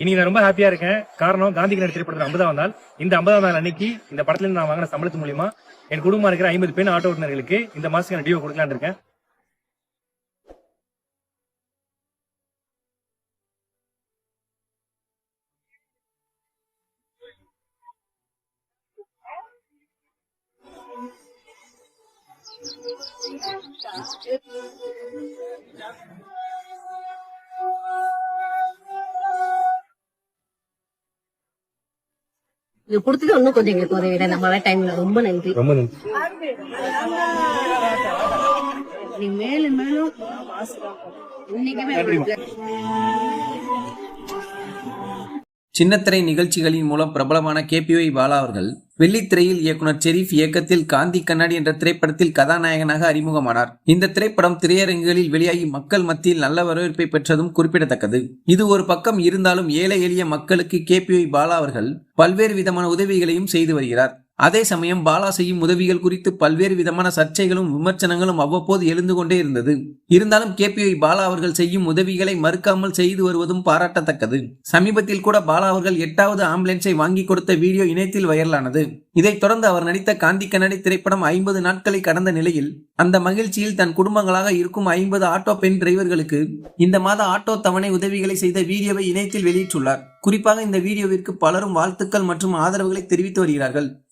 இன்னைக்கு நான் ரொம்ப ஹாப்பியா இருக்கேன். காரணம் காந்தி கண்ணாடி திரைப்படத்தில் ஐம்பதாம் நாள். இந்த ஐம்பதாம் நாள் அன்னைக்கு இந்த படத்துல நான் வாங்கின சம்பளத்து மூலியமா என் குடும்பம் இருக்கிற ஐம்பது பெண் ஆட்டோ ஓட்டுநர்களுக்கு இந்த மாசத்துக்கு டியூ கொடுக்கலான்னு இருக்கேன். இது கொடுத்தது இன்னும் கொஞ்சம் எங்களுக்கு உதவி நம்ம வர டைம்ல ரொம்ப நன்றி. ரொம்ப நன்றி. நீ மேலும் மேலும் இன்னைக்குமே சின்னத்திரை நிகழ்ச்சிகளின் மூலம் பிரபலமான கேபிஒய் பாலா அவர்கள் வெள்ளித்திரையில் இயக்குனர் ஷெரீப் இயக்கத்தில் காந்தி கண்ணாடி என்ற திரைப்படத்தில் கதாநாயகனாக அறிமுகமானார். இந்த திரைப்படம் திரையரங்குகளில் வெளியாகி மக்கள் மத்தியில் நல்ல வரவேற்பை பெற்றதும் குறிப்பிடத்தக்கது. இது ஒரு பக்கம் இருந்தாலும் ஏழை எளிய மக்களுக்கு கேபிஒய் பாலா அவர்கள் பல்வேறு விதமான உதவிகளையும் செய்து வருகிறார். அதே சமயம் பாலா செய்யும் உதவிகள் குறித்து பல்வேறு விதமான சர்ச்சைகளும் விமர்சனங்களும் அவ்வப்போது எழுந்து கொண்டே இருந்தது. இருந்தாலும் கேபிஐ பாலா அவர்கள் செய்யும் உதவிகளை மறுக்காமல் செய்து வருவதும் பாராட்டத்தக்கது. சமீபத்தில் கூட பாலா அவர்கள் எட்டாவது ஆம்புலன்ஸை வாங்கி கொடுத்த வீடியோ இணையத்தில் வைரலானது. இதைத் தொடர்ந்து அவர் நடித்த காந்தி கண்ணடி திரைப்படம் ஐம்பது நாட்களை கடந்த நிலையில் அந்த மகிழ்ச்சியில் தன் குடும்பங்களாக இருக்கும் ஐம்பது ஆட்டோ பெண் டிரைவர்களுக்கு இந்த மாத ஆட்டோ தவணை உதவிகளை செய்த வீடியோவை இணையத்தில் வெளியிட்டுள்ளார். குறிப்பாக இந்த வீடியோவிற்கு பலரும் வாழ்த்துக்கள் மற்றும் ஆதரவுகளை தெரிவித்து வருகிறார்கள்.